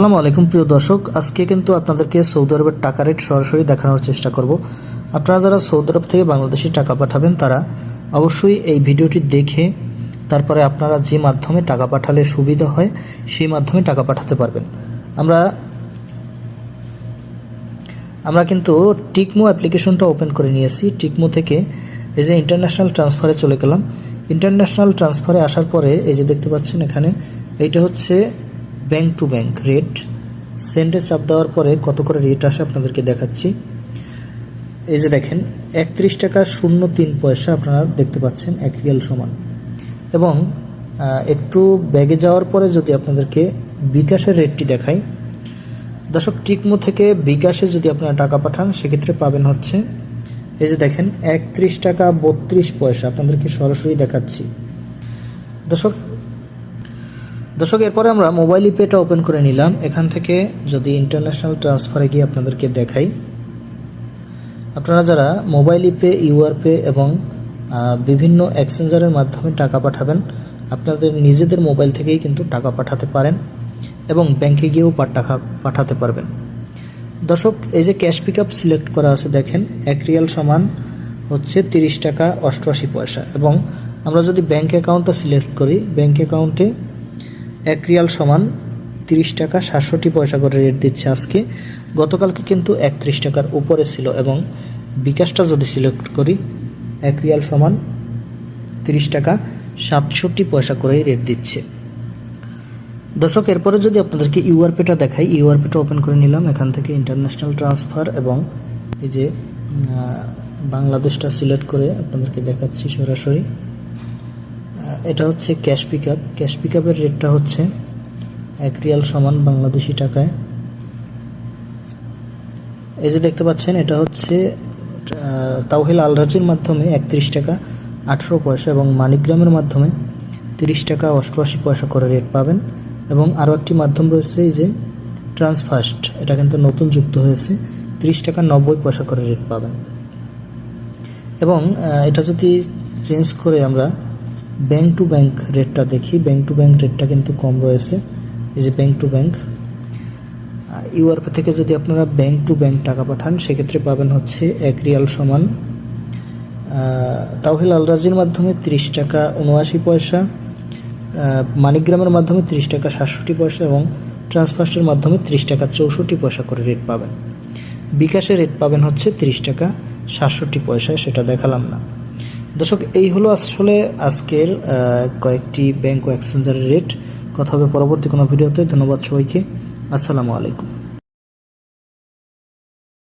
আসসালামু আলাইকুম, প্রিয় দর্শক। আজকে কিন্তু আপনাদেরকে সৌদি আরবের টাকা রেট সরাসরি দেখানোর চেষ্টা করব। আপনারা যারা সৌদি আরব থেকে বাংলাদেশে টাকা পাঠাবেন, তারা অবশ্যই এই ভিডিওটি দেখে, তারপরে আপনারা যে মাধ্যমে টাকা পাঠালে সুবিধা হয়, সেই মাধ্যমে টাকা পাঠাতে পারবেন। আমরা আমরা কিন্তু টিকমো অ্যাপ্লিকেশনটা ওপেন করে নিয়েছি। টিকমো থেকে এই যে ইন্টারন্যাশনাল ট্রান্সফারে চলে গেলাম। ইন্টারন্যাশনাল ট্রান্সফারে আসার পরে এই যে দেখতে পাচ্ছেন এখানে, এইটা হচ্ছে ব্যাংক টু ব্যাংক রেট। সেন্টে চাপ দেওয়ার পরে কত করে রেট আসে আপনাদেরকে দেখাচ্ছি। এই যে দেখেন, একত্রিশ টাকা শূন্য তিন পয়সা আপনারা দেখতে পাচ্ছেন, এক রিয়াল সমান। এবং একটু ব্যাগে যাওয়ার পরে যদি আপনাদেরকে বিকাশের রেটটি দেখাই, দর্শক, টিকমো থেকে বিকাশে যদি আপনারা টাকা পাঠান, সেক্ষেত্রে পাবেন হচ্ছে, এই যে দেখেন, একত্রিশ টাকা বত্রিশ পয়সা, আপনাদেরকে সরাসরি দেখাচ্ছি। দর্শক দর্শক, এরপরে আমরা মোবাইল ইপেটা ওপেন করে নিলাম। এখান থেকে যদি ইন্টারন্যাশনাল ট্রান্সফারে গিয়ে আপনাদেরকে দেখাই। আপনারা যারা মোবাইল পে ইউআর পে এবং বিভিন্ন এক্সচেঞ্জারের মাধ্যমে টাকা পাঠাবেন, আপনাদের নিজেদের মোবাইল থেকেই কিন্তু টাকা পাঠাতে পারেন এবং ব্যাংকে গিয়েও টাকা পাঠাতে পারবেন। দর্শক, এই যে ক্যাশ পিক আপ সিলেক্ট করা আছে, দেখেন, এক রিয়াল সমান হচ্ছে তিরিশ টাকা অষ্টআশি পয়সা। এবং আমরা যদি ব্যাংক অ্যাকাউন্টটা সিলেক্ট করি, ব্যাংক অ্যাকাউন্টে এক রিয়াল সমান তিরিশ টাকা সাতষট্টি পয়সা করে রেট দিচ্ছে আজকে। গতকালকে কিন্তু একত্রিশ টাকার উপরে ছিল এবং বিকাশটা যদি সিলেক্ট করি, এক রিয়াল সমান তিরিশ টাকা সাতষট্টি পয়সা করে রেট দিচ্ছে। দর্শক, এরপরে যদি আপনাদেরকে ইউআরপিটা দেখাই ইউআরপিটা ওপেন করে নিলাম। এখান থেকে ইন্টারন্যাশনাল ট্রান্সফার এবং এই যে বাংলাদেশটা সিলেক্ট করে আপনাদেরকে দেখাচ্ছি সরাসরি। এটা হচ্ছে cash pick up cash pick আপের রেটটা হচ্ছে এক রিয়াল সমান বাংলাদেশি টাকায়। এই যে দেখতে পাচ্ছেন, এটা হচ্ছে তাওহিল আলরাজির মাধ্যমে একত্রিশ টাকা আঠেরো পয়সা এবং মানিকগ্রামের মাধ্যমে তিরিশ টাকা অষ্টআশি পয়সা করে রেট পাবেন। এবং আরও একটি মাধ্যম রয়েছে এই যে ট্রান্সফার্স্ট এটা কিন্তু নতুন যুক্ত হয়েছে, তিরিশ টাকা নব্বই পয়সা করে রেট পাবেন। এবং এটা যদি চেঞ্জ করে আমরা ব্যাংক টু ব্যাংক রেটটা দেখি। ব্যাংক টু ব্যাংক রেটটা কিন্তু কম রয়েছে। এই যে ব্যাংক টু ব্যাংক ইউআরপি থেকে যদি আপনারা ব্যাংক টু ব্যাংক টাকা পাঠান, সেক্ষেত্রে পাবেন হচ্ছে এক রিয়াল সমান তাওহিল আলরাজির মাধ্যমে তিরিশ টাকা উনআশি পয়সা মানিকগ্রামের মাধ্যমে তিরিশ টাকা সাতষট্টি পয়সা এবং ট্রান্সফার্স্টের মাধ্যমে তিরিশ টাকা চৌষট্টি পয়সা করে রেট পাবেন। বিকাশে রেট পাবেন হচ্ছে তিরিশ টাকা সাতষট্টি পয়সায় সেটা দেখালাম না। দর্শক, এই হলো আসলে আজকের কয়েকটি ব্যাংক ও এক্সচেঞ্জারের রেট কথা হবে পরবর্তী কোনো ভিডিওতে। ধন্যবাদ সবাইকে। আসসালামু আলাইকুম।